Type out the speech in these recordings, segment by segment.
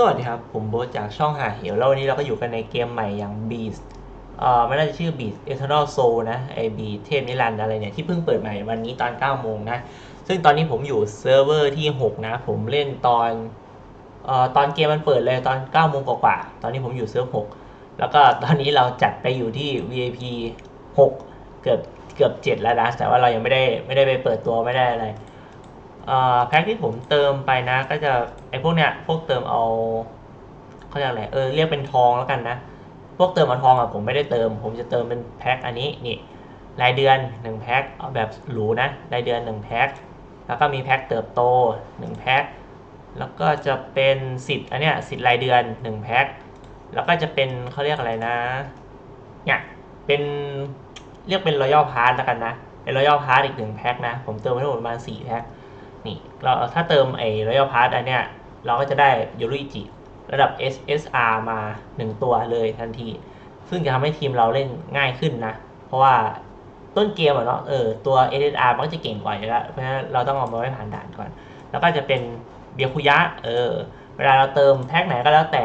สวัสดีครับ ผมโบทจากช่องหาเหวแล้ววันนี้เราก็อยู่กันในเกมใหม่อย่าง Beast เอ่อไม่น่าจะชื่อ Beast Eternal Soul นะไอบีเทพนิรันดร์อะไรเนี่ย ที่เพิ่งเปิดใหม่วันนี้ตอน 9 โมงนะ ซึ่งตอนนี้ผมอยู่เซิร์ฟเวอร์ที่ 6 นะ ผมเล่นตอนเอ่อตอนเกมมันเปิดเลยตอน 9 โมงกว่าๆตอนนี้ผมอยู่เซิร์ฟ 6 แล้วก็ตอนนี้เราจัดไปอยู่ที่ VIP 6 เกือบเกือบ 7 แล้วนะแต่ว่าเรายังไม่ได้ไม่ได้ไปเปิดตัวไม่ได้อะไร แพ็คที่ผมเติมไปนะ ก็จะไอ้พวกเนี้ยพวกเติมเอาเขาเรียกอะไรเออเรียกเป็นทองแล้วกันนะ พวกเติมเอาทองอะผมไม่ได้เติม ผมจะเติมเป็นแพ็คอันนี้นี่รายเดือน1แพ็คเอาแบบหรูนะรายเดือน1แพ็คแล้วก็มีแพ็คเติบโต1แพ็คแล้วก็จะเป็นสิทธิ์อันเนี้ยสิทธิ์รายเดือน1แพ็คแล้วก็จะเป็นเขาเรียกอะไรนะเนี่ยเป็นเรียกเป็นรอยัลพาร์แล้วกันนะเป็นรอยัลพาร์อีกหนึ่งแพ็คนะ ผมเติมไปทั้งหมดประมาณ4แพ็ค นี่เราถ้าเติมไอ้ Royal Pass อันเนี้ยเราก็จะได้ยูริจิระดับ SSR มา 1 ตัวเลยทันที ซึ่งจะทำให้ทีมเราเล่นง่ายขึ้นนะ เพราะว่าต้นเกมอะเนาะเออตัว SSR มันก็จะเก่งกว่าอยู่แล้ว เพราะฉะนั้นเราต้องเอามาไว้ผ่านด่านก่อน แล้วก็จะเป็นเบียคุยะเออเวลาเราเติมแพ็คไหนก็แล้วแต่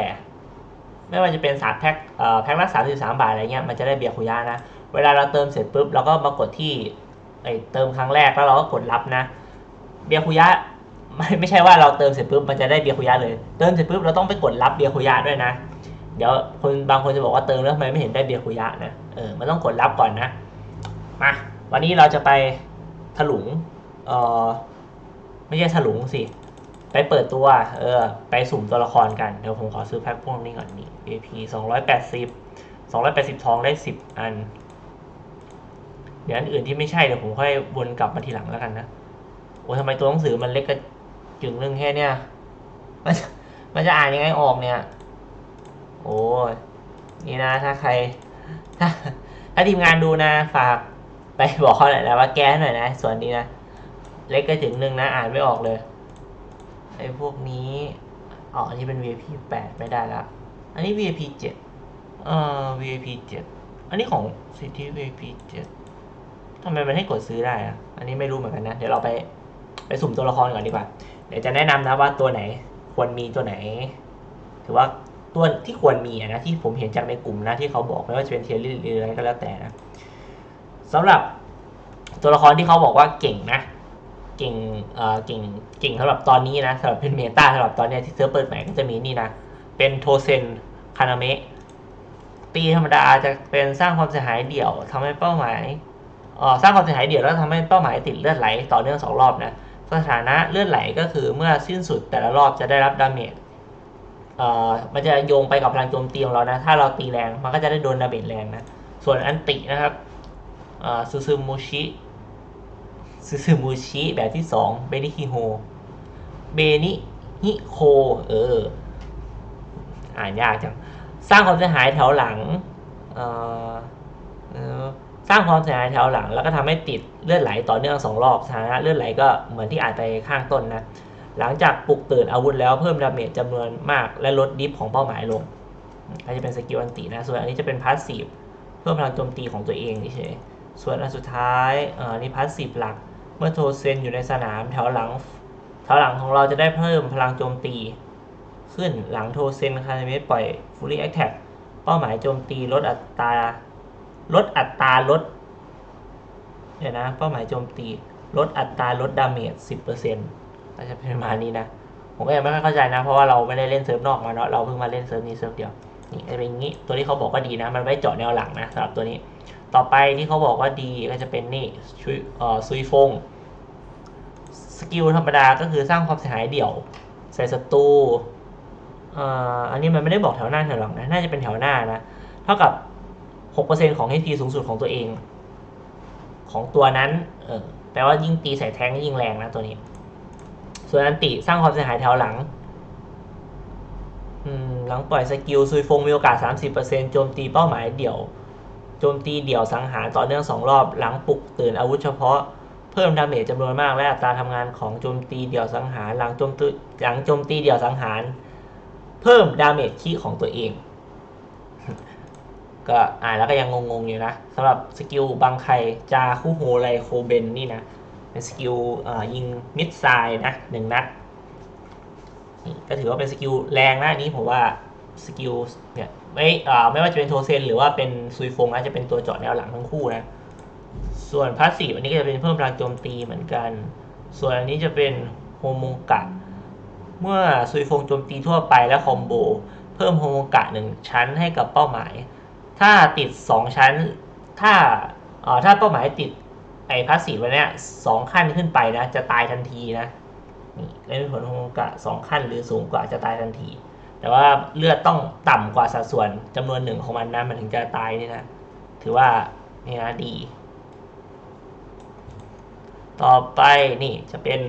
ไม่ว่าจะเป็นสามแพ็คเอ่อแพ็คละสามสิบสามบาทอะไรเงี้ยมันจะได้เบียคุยะนะ เวลาเราเติมเสร็จปุ๊บเราก็มากดที่ไอเติมครั้งแรกแล้วเราก็กดรับนะ เบียคุยะไม่ไม่ใช่ว่าเราเติมเสร็จปุ๊บมันจะได้เบียคุยะเลย เติมเสร็จปุ๊บเราต้องไปกดรับเบียคุยะด้วยนะ เดี๋ยวคนบางคนจะบอกว่าเติมแล้วทำไมไม่เห็นได้เบียคุยะนะเออมันต้องกดรับก่อนนะมาวันนี้เราจะไปถลุงเออไม่ใช่ถลุงสิไปเปิดตัวเออไปสุ่มตัวละครกัน เดี๋ยวผมขอซื้อแพ็คพวกนี้ก่อนนี่ AP สองร้อยแปดสิบสองร้อยแปดสิบทองได้สิบอัน เดี๋ยวอันอื่นที่ไม่ใช่เดี๋ยวผมค่อยวนกลับมาทีหลังแล้วกันนะ โอ้ทำไมตัวหนังสือมันเล็กกระจึงเรื่องแค่เนี้ยมันจะมันจะอ่านยังไงออกเนี่ย โอ้ยนี่นะถ้าใคร ถ้าถ้าทีมงานดูนะ ฝากไปบอกเขาหน่อยนะว่าแก้หน่อยนะ ส่วนนี้นะ เล็กก็ถึงหนึ่งนะ อ่านไม่ออกเลยไอ้พวกนี้อ๋ออันนี้เป็น VIP 8 ไม่ได้ละ อันนี้ VIP 7 เอ่อ VIP 7 อันนี้ของสิทธิ VIP 7ทำไมมันให้กดซื้อได้อะอันนี้ไม่รู้เหมือนกันนะ เดี๋ยวเราไป ไปสุ่มตัวละครก่อนดีกว่า เดี๋ยวจะแนะนำนะว่าตัวไหนควรมีตัวไหน ถือว่าตัวที่ควรมีนะที่ผมเห็นจากในกลุ่มนะที่เขาบอกไม่ว่าจะเป็นเทียรี่หรืออะไรก็แล้วแต่นะสำหรับตัวละครที่เขาบอกว่าเก่งนะ เก่งเอ่อเก่งเก่งสำหรับตอนนี้นะสำหรับเป็นเมตาสำหรับตอนนี้ที่เซิร์ฟเปิดใหม่ก็จะมีนี่นะ เป็นโทเซนคานาเมะตีธรรมดาจะเป็นสร้างความเสียหายเดี่ยวทำให้เป้าหมายเอ่อสร้างความเสียหายเดี่ยวแล้วทำให้เป้าหมายติดเลือดไหลต่อเนื่องสองรอบนะ สถานะเลือดไหลก็คือเมื่อสิ้นสุดแต่ละรอบจะได้รับดาเมจเอ่อมันจะโยงไปกับพลังโจมตีของเรานะ ถ้าเราตีแรงมันก็จะได้โดนดาเมจแรงนะ ส่วนอันตินะครับเอ่อซูซูมูชิซูซูมูชิแบบที่สองเบนิฮิโฮเบนิฮิโคเออ อ่านยากจัง สร้างความเสียหายแถวหลัง เอ่อเอ่อ สร้างความเสียหายแถวหลัง แล้วก็ทำให้ติดเลือดไหลต่อเนื่องสองรอบสถานะเลือดไหลก็เหมือนที่อ่านไปข้างต้นนะหลังจากปลุกตื่นอาวุธแล้วเพิ่มดาเมจจำนวนมาก และลดดิฟของเป้าหมายลงอันนี้เป็นสกิลอันตินะ ส่วนอันนี้จะเป็นพาสซีฟเพิ่มพลังโจมตีของตัวเองเฉยส่วนอันสุดท้ายอ่อนี่พาสซีฟหลัก เมื่อโทเซนอยู่ในสนามแถวหลังแถวหลังของเราจะได้เพิ่มพลังโจมตี ขึ้นหลังโทเซนคาเมตปล่อยฟูลี่แอคแท็กเป้าหมายโจมตีลดอัตรา ลดอัตราลดเดี๋ยวนะเป้าหมายโจมตี ลดอัตราลดดาเมจสิบเปอร์เซ็นต์ก็จะเป็นประมาณนี้นะ ผมก็ยังไม่ค่อยเข้าใจนะ เพราะว่าเราไม่ได้เล่นเซิร์ฟนอกมาเนาะเราเพิ่งมาเล่นเซิร์ฟนี้เซิร์ฟเดียวนี่จะเป็นงี้ตัวที่เขาบอกว่าดีนะ มันไว้เจาะแนวหลังนะสำหรับตัวนี้ ต่อไปที่เขาบอกว่าดีก็จะเป็นนี่ชุยเอ่อซุยฟงสกิลธรรมดาก็คือสร้างความเสียหายเดี่ยว ใส่ศัตรูอ่ออันนี้มันไม่ได้บอกแถวหน้าแถวหลังนะ น่าจะเป็นแถวหน้านะ เท่ากับ 6%ของ HP สูงสุดของตัวเอง ของตัวนั้น เออแปลว่ายิ่งตีใส่แทงยิ่งแรงนะตัวนี้ ส่วนอันติสร้างความเสียหายแถวหลัง หลังปล่อยสกิลซุยฟงมีโอกาส 30%โจมตีเป้าหมายเดี่ยว โจมตีเดี่ยวสังหารต่อเนื่องสองรอบ หลังปลุกตื่นอาวุธเฉพาะ เพิ่มดาเมจจำนวนมาก และอัตราทำงานของโจมตีเดี่ยวสังหาร หลังโจมตีหลังโจมตีเดี่ยวสังหาร เพิ่มดาเมจคีย์ของตัวเอง ก็อ่านแล้วก็ยังงงๆอยู่นะสำหรับสกิลบังไคจาคุโฮไลโคเบนนี่นะ เป็นสกิลยิงมิดไซด์นะหนึ่งนัดก็ถือว่าเป็นสกิลแรงนะอันนี้ผมว่าสกิลเนี่ยไม่ไม่ว่าจะเป็นโทเซนหรือว่าเป็นซุยฟงนะจะเป็นตัวเจาะแนวหลังทั้งคู่นะ ส่วนพาสซีฟอันนี้ก็จะเป็นเพิ่มพลังโจมตีเหมือนกัน ส่วนอันนี้จะเป็นโฮมงกะ เมื่อซุยฟงโจมตีทั่วไปและคอมโบ เพิ่มโฮมงกะหนึ่งชั้นให้กับเป้าหมาย ถ้าติด 2 ชั้น ถ้าเอ่อถ้าเป้าหมายติดไอ้พาสซีฟวันเนี้ยสองขั้นขึ้นไปนะ จะตายทันทีนะนี่เล่นผลโฮโมงกะสองขั้นหรือสูงกว่าจะตายทันที แต่ว่าเลือดต้องต่ำกว่าสัดส่วนจำนวนหนึ่งของมันนะมันถึงจะตายนี่นะ ถือว่านี่นะดี ต่อไปนี่จะเป็น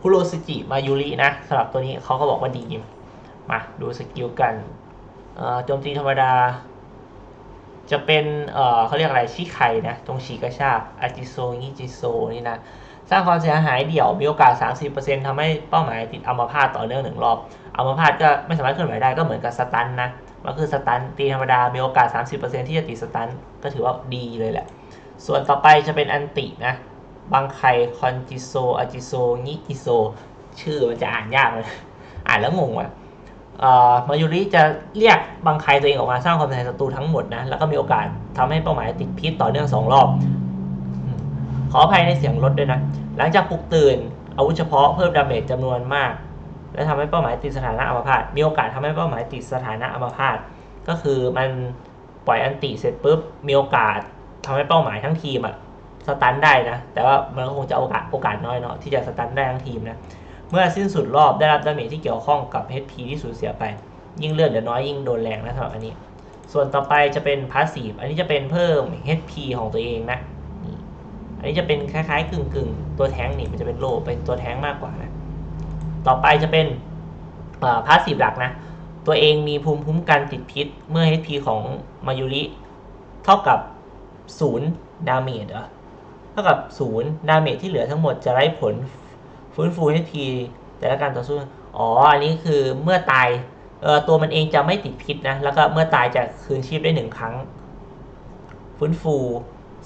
คุโรสจิมายุรินะสำหรับตัวนี้เขาก็บอกว่าดี มาดูสกิลกันโจมตีธรรมดา จะเป็นเอ่อเขาเรียกอะไรชิไคนะตรงฉีกกระชากอาจิโซงิจิโซนี่นะสร้างความเสียหายเดี่ยวมีโอกาส 30%ทำให้เป้าหมายติดอัมพาตต่อเนื่องหนึ่งรอบอัมพาตก็ไม่สามารถเคลื่อนไหวได้ก็เหมือนกับสตันนะมันคือสตันตีธรรมดา มีโอกาส 30%ที่จะติดสตันก็ถือว่าดีเลยแหละ ส่วนต่อไปจะเป็นอันตินะบางไคคอนจิโซอาจิโซงิจิโซชื่อมันจะอ่านยากเลย อ่านแล้วงงว่ะเอ่อ มายุริจะเรียกบางไครตัวเองออกมาสร้างความเสียหายศัตรูทั้งหมดนะ แล้วก็มีโอกาสทำให้เป้าหมายติดพิษต่อเนื่องสองรอบ ขออภัยในเสียงลดด้วยนะ หลังจากปลุกตื่น อาวุธเฉพาะเพิ่มดาเมจจำนวนมาก และทำให้เป้าหมายติดสถานะอัมพาต มีโอกาสทำให้เป้าหมายติดสถานะอัมพาต ก็คือมันปล่อยอันติเสร็จปุ๊บ มีโอกาสทำให้เป้าหมายทั้งทีมอะสตันได้นะ แต่ว่ามันก็คงจะโอกาสโอกาสน้อยเนาะที่จะสตันได้ทั้งทีมนะ เมื่อสิ้นสุดรอบได้รับดาเมจที่เกี่ยวข้องกับ HP ที่สูญเสียไป ยิ่งเลือดเหลือน้อยยิ่งโดนแรงนะสำหรับอันนี้ ส่วนต่อไปจะเป็นพาสซีฟอันนี้จะเป็นเพิ่ม HP ของตัวเองนะอันนี้จะเป็นคล้ายๆกึ่งกึ่งๆตัวแท้งนี่มันจะเป็นโลเป็นตัวแท้งมากกว่านะต่อไปจะเป็นพาสซีฟหลักนะตัวเองมีภูมิคุ้มกันติดพิษ เมื่อ HP ของมายุริเท่ากับ0ดาเมจเหรอเท่ากับ0ดาเมจที่เหลือทั้งหมดจะไร้ผล ฟื้นฟู HP แต่ละการต่อสู้อ๋ออันนี้คือเมื่อตายเออตัวมันเองจะไม่ติดพิษนะแล้วก็เมื่อตายจะคืนชีพได้หนึ่งครั้ง ฟื้นฟู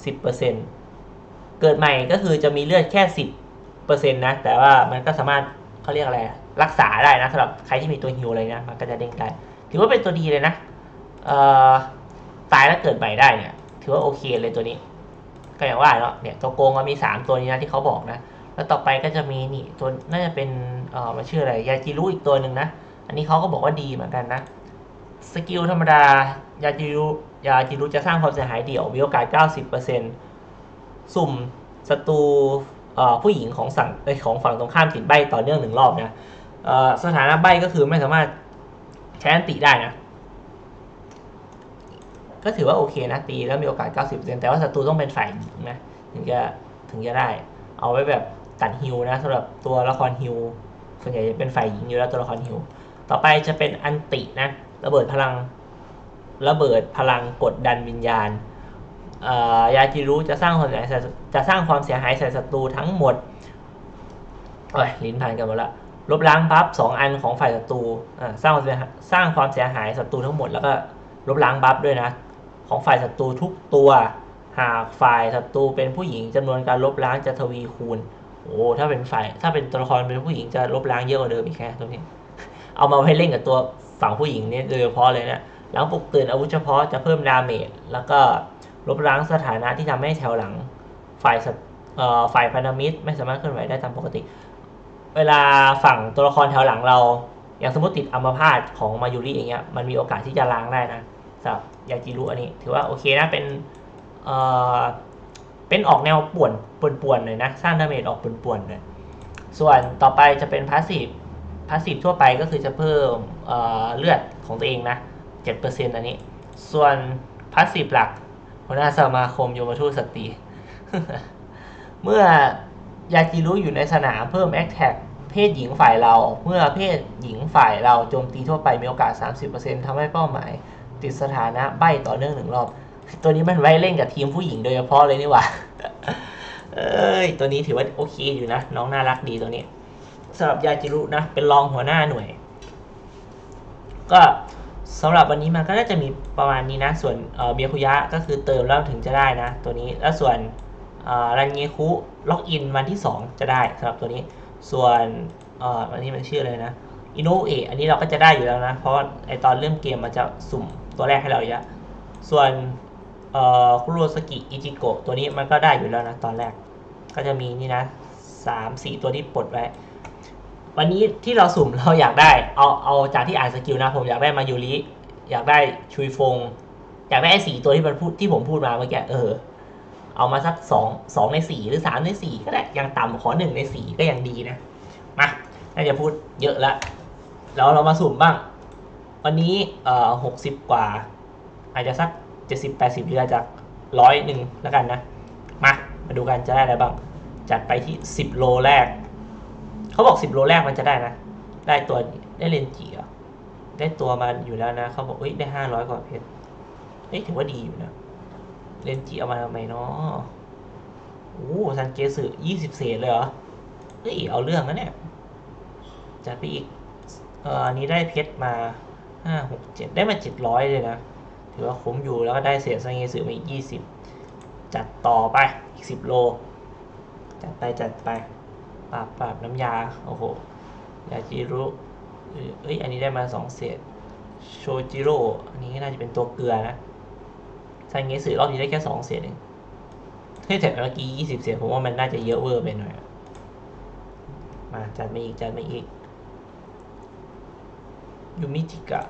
10%เกิดใหม่ก็คือจะมีเลือดแค่ 10%นะแต่ว่ามันก็สามารถเขาเรียกอะไรรักษาได้นะสำหรับใครที่มีตัวฮิวอะไรนะมันก็จะเด้งได้ถือว่าเป็นตัวดีเลยนะเอ่อตายแล้วเกิดใหม่ได้เนี่ยถือว่าโอเคเลยตัวนี้ ก็อย่างว่าเนาะเนี่ยตัวโกงมันมี 3 ตัวนี้นะที่เขาบอกนะ แล้วต่อไปก็จะมีนี่ตัวน่าจะเป็นเอ่อมันชื่ออะไรยาจิรุอีกตัวหนึ่งนะ อันนี้เขาก็บอกว่าดีเหมือนกันนะสกิลธรรมดายาจิรุยาจิรุจะสร้างความเสียหายเดี่ยวมีโอกาส 90%สุ่มศัตรูเอ่อผู้หญิงของสั่งของฝั่งตรงข้ามติดใบต่อเนื่องหนึ่งรอบนะสถานะใบก็คือไม่สามารถใช้อันติได้นะ ก็ถือว่าโอเคนะตีแล้วมีโอกาส 90%แต่ว่าศัตรูต้องเป็นฝ่ายหญิงนะถึงจะถึงจะได้ เอาไว้แบบ ตัดฮิวนะสำหรับตัวละครฮิวส่วนใหญ่จะเป็นฝ่ายหญิงอยู่แล้วตัวละครฮิวต่อไปจะเป็นอันตินะระเบิดพลังระเบิดพลังกดดันวิญญาณยาจิรุจะสร้างความเสียหายใส่จะสร้างความเสียหายใส่ศัตรูทั้งหมดโอ้ยลิ้นพันกันหมดละลบล้างบัฟสองอันของฝ่ายศัตรูสร้างความเสียหายสร้างความเสียหายศัตรูทั้งหมดแล้วก็ลบล้างบัฟด้วยนะ ของฝ่ายศัตรูทุกตัว หากฝ่ายศัตรูเป็นผู้หญิงจำนวนการลบล้างจะทวีคูณ โอ้ถ้าเป็นฝ่ายถ้าเป็นตัวละครเป็นผู้หญิงจะลบล้างเยอะกว่าเดิมอีกแค่ตรงนี้ เอามาไว้เล่นกับตัวฝั่งผู้หญิงเนี่ยโดยเฉพาะเลยนะหลังปลุกตื่นอาวุธเฉพาะจะเพิ่มดาเมจแล้วก็ลบล้างสถานะที่ทำให้แถวหลังฝ่ายเอ่อฝ่ายพันธมิตรไม่สามารถเคลื่อนไหวได้ตามปกติ เวลาฝั่งตัวละครแถวหลังเรา อย่างสมมติติดอัมพาตของมายุริอย่างเงี้ยมันมีโอกาสที่จะล้างได้นะสำหรับยาจิรุอันนี้ ถือว่าโอเคนะเป็นเอ่อ เป็นออกแนวป่วนป่วนๆหน่อยนะ สร้างดาเมจออกป่วนๆหน่อยส่วนต่อไปจะเป็นพาสซีฟพาสซีฟทั่วไปก็คือจะเพิ่มเเลือดของตัวเองนะ 7%อันนี้ ส่วนพาสซีฟหลักหัวหน้าสมาคมโยมทูตสตรี เมื่อยาจิรุอยู่ในสนามเพิ่มแอคแท็กเพศหญิงฝ่ายเรา เมื่อเพศหญิงฝ่ายเราโจมตีทั่วไปมีโอกาส 30%ทำให้เป้าหมาย ติดสถานะใบต่อเนื่องหนึ่งรอบ ตัวนี้มันไว้เล่นกับทีมผู้หญิงโดยเฉพาะเลยนี่หว่า เอ้ย ตัวนี้ถือว่าโอเคอยู่นะ น้องน่ารักดีตัวนี้สำหรับยาจิรุนะ เป็นรองหัวหน้าหน่วย ก็สำหรับวันนี้มันก็น่าจะมีประมาณนี้นะ ส่วนเบียคุยะก็คือเติมแล้วถึงจะได้นะ ตัวนี้ แล้วส่วนรันเงคุล็อกอินวันที่ 2 จะได้สำหรับตัวนี้ ส่วนเอ่ออันนี้มันชื่ออะไรนะอินโนเอะอันนี้เราก็จะได้อยู่แล้วนะ เพราะไอตอนเริ่มเกมมันจะสุ่มตัวแรกให้เราอยู่แล้วส่วน คุโรสกิอิจิโกะตัวนี้มันก็ได้อยู่แล้วนะตอนแรก ก็จะมีนี่นะสามสี่ตัวที่ปลดไว้ วันนี้ที่เราสุ่มเราอยากได้ เอาเอาจากที่อ่านสกิลนะผมอยากได้มายูริอยากได้ชุยฟง อยากได้ไอ้สี่ตัวที่มันพูดที่ผมพูดมาเมื่อกี้เออ เอามาสักสองสองในสี่หรือสามในสี่ก็ได้ยังต่ำขอหนึ่งในสี่ก็ยังดีนะมาน่าจะพูดเยอะล้วแล้วเรามาสุ่มบ้าง วันนี้เอ่อหกสิบกว่า อาจจะสัก เจ็ดสิบแปดสิบหรืออาจจะร้อยหนึ่งแล้วกันนะ มา มาดูกันจะได้อะไรบ้าง จัดไปที่สิบโลแรก เขาบอกสิบโลแรกมันจะได้นะ ได้ตัวได้เลนจีเหรอได้ตัวมาอยู่แล้วนะ เขาบอกเอ้ยได้ห้าร้อยกว่าเพชรเอ้ยถือว่าดีอยู่นะ เลนจีเอามาทำไมเนาะโอ้ซันเกสึยี่สิบเศษเลยเหรอ เฮ้ย เอาเรื่องนะเนี่ย จัดไปอีก เอ่ออันนี้ได้เพชรมาห้าหกเจ็ดได้มาเจ็ดร้อยเลยนะ ถือว่าคุ้มอยู่แล้วก็ได้เศษซันเกสึมาอีกยี่สิบจัดต่อไปอีกสิโล จัดไปจัดไปปราบปราบน้ำยา โอ้โห ยาจิรุเอ้ย อันนี้ได้มาสองเศษ โชจิโร่ อันนี้น่าจะเป็นตัวเกลือนะซันเงสึรอบนี้ได้แค่สองเศษเองเฮ้ยแต่เมื่อกี้ยี่สิบเศษผมว่ามันน่าจะเยอะเวอร์ไปหน่อย มาจัดมาอีกจัดมาอีกยูมิจิกะ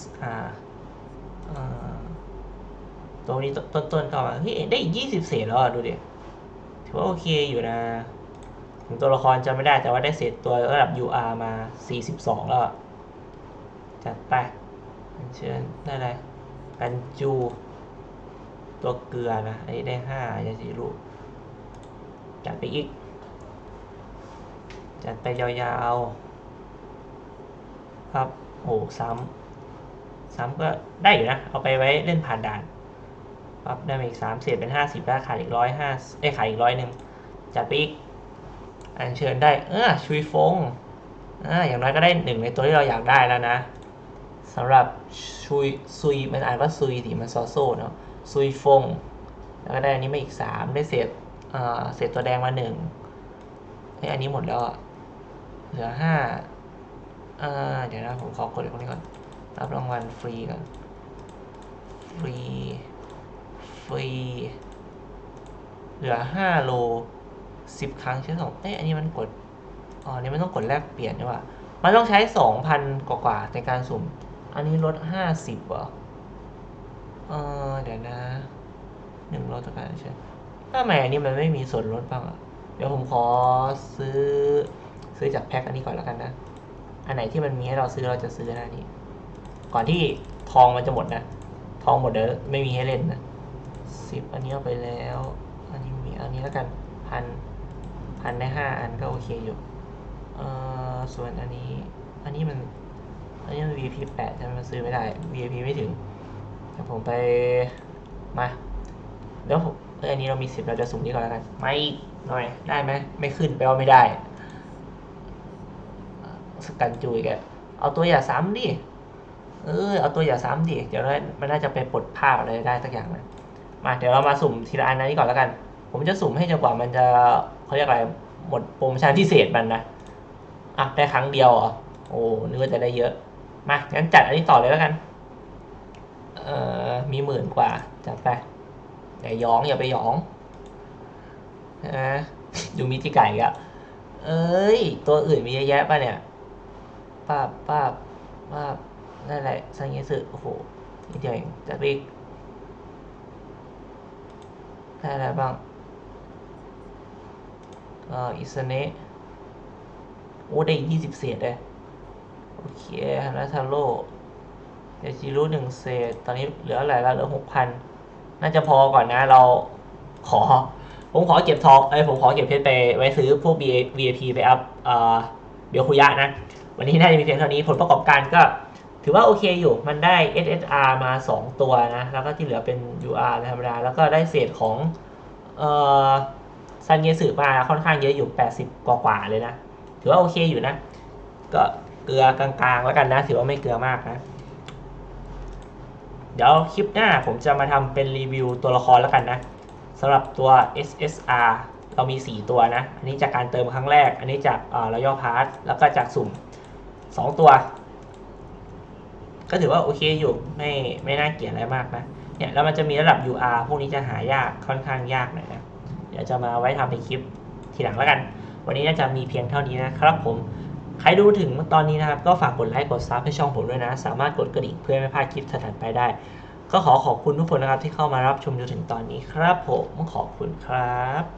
SR อ่า ตัวนี้ต้นต้นๆก็มาเฮ้ยได้อีกยี่สิบเศษแล้วอะดูดิถือว่าโอเคอยู่นะ ถึงตัวละครจำไม่ได้แต่ว่าได้เศษตัวระดับ UR มา 42 แล้ว จัดไปเชิญได้เลยกันจู ตัวเกลือนะไอ้ได้5ยาสีรูจัดไปอีก จัดไปยาวๆ ครับ โอ้ซ้ำ ซ้ำก็ได้อยู่นะ เอาไปไว้เล่นผ่านด่านปั๊บได้มาอีกสามเศษเป็นห้าสิบแล้วขาดอีกร้อยห้าได้ขาดอีกร้อยหนึ่งจัดไปอีก อันเชิญได้ เออชุยฟงอ่าอย่างน้อยก็ได้หนึ่งในตัวที่เราอยากได้แล้วนะสำหรับชุยซุยมันอ่านว่าซุยสิมันซอโซ่เนาะซุยฟง แล้วก็ได้อันนี้มาอีกสามได้เศษเอ่อเศษตัวแดงมาหนึ่งเฮ้ยอันนี้หมดแล้วเหลือห้าอ่าเดี๋ยวนะผมขอกดตรงนี้ก่อน รับรางวัลฟรีก่อนฟรี ฟรี เหลือห้าโลสิบครั้งใช้สองเอ้ยอันนี้มันกด อ๋ออันนี้มันต้องกดแลกเปลี่ยนใช่ป่ะ มันต้องใช้สองพันกว่าในการสุ่ม อันนี้ลดห้าสิบเหรอ เออเดี๋ยวนะหนึ่งลดต่อการใช่ทำไมอันนี้มันไม่มีส่วนลดบ้างอะเดี๋ยวผมขอซื้อซื้อจากแพ็คอันนี้ก่อนแล้วกันนะ อันไหนที่มันมีให้เราซื้อเราจะซื้อนะนี่ ก่อนที่ทองมันจะหมดนะ ทองหมดเดี๋ยวไม่มีให้เล่นนะสิบอันนี้เอาไปแล้ว อันนี้มีอันนี้แล้วกันพันพันได้ห้าอันก็โอเคอยู่เอ่อส่วนอันนี้ อันนี้มัน อันนี้มัน VIP แปดใช่ไหมมันซื้อไม่ได้ VIP ไม่ถึงเดี๋ยวผมไปมาเดี๋ยวผมเอออันนี้เรามีสิบเราจะสุ่มนี้ก่อนแล้วกันไม่หน่อยได้ไหมไม่ขึ้นแปลว่าไม่ได้สกันจุยแกเอาตัวอย่าซ้ำดิ เออเอาตัวอย่าซ้ำดิเดี๋ยวมันน่าจะไปปลดภาพอะไรได้สักอย่างนะมาเดี๋ยวเรามาสุ่มทีละอันนี้ก่อนแล้วกัน ผมจะสุ่มให้จนกว่ามันจะเขาเรียกอะไรหมดโปรโมชั่นพิเศษมันนะอะได้ครั้งเดียวเหรอโอ้นึกว่าจะได้เยอะมางั้นจัดอันนี้ต่อเลยแล้วกันเอ่อมีหมื่นกว่าจัดไปอย่าหยองอย่าไปหยองนะดูมิติไก่กะเอ้ย ตัวอื่นมีเยอะแยะป่ะเนี่ยป้าป้าป้า นั่นแหละซังเยสึโอ้โหนิดเดียวเองจัดไปอีกได้อะไรบ้างเอ่ออิสเนะโอ้ได้ยี่สิบเศษเลยโอเคฮานาทาโร่เดจิรุหนึ่งเศษ ตอนนี้เหลืออะไรแล้วเหลือหกพันน่าจะพอก่อนนะเราขอ ผมขอเก็บทองไอ้ยผมขอเก็บเพชรไปไว้ซื้อพวก VIP ไปอัพเอ่อเบียคุยะนะ วันนี้น่าจะมีเพียงเท่านี้ผลประกอบการก็ ถือว่าโอเคอยู่มันได้ SSR มา 2 ตัวนะ แล้วก็ที่เหลือเป็น UR ธรรมดา แล้วก็ได้เศษของเอ่อซันเยสึมาค่อนข้างเยอะอยู่ 80 กว่าๆเลยนะ ถือว่าโอเคอยู่นะ ก็เกลือกลางๆแล้วกันนะ ถือว่าไม่เกลือมากนะ เดี๋ยวคลิปหน้าผมจะมาทำเป็นรีวิวตัวละครแล้วกันนะสำหรับตัว SSR เรามี 4 ตัวนะ อันนี้จากการเติมครั้งแรก อันนี้จากเอ่อรอยัลพาร์ทแล้วก็จากสุ่ม 2 ตัว ก็ถือว่าโอเคอยู่ไม่ไม่น่าเกลียดอะไรมากนะเนี่ยแล้วมันจะมีระดับ UR พวกนี้จะหายากค่อนข้างยากหน่อยนะเดี๋ยวจะมาไว้ทำเป็นคลิปทีหลังแล้วกัน วันนี้น่าจะมีเพียงเท่านี้นะครับผมใครดูถึงตอนนี้นะครับ ก็ฝากกดไลค์กดซับให้ช่องผมด้วยนะ สามารถกดกระดิ่งเพื่อไม่พลาดคลิปถัดไปได้ ก็ขอขอบคุณทุกคนนะครับที่เข้ามารับชมจนถึงตอนนี้ครับผมขอบคุณครับ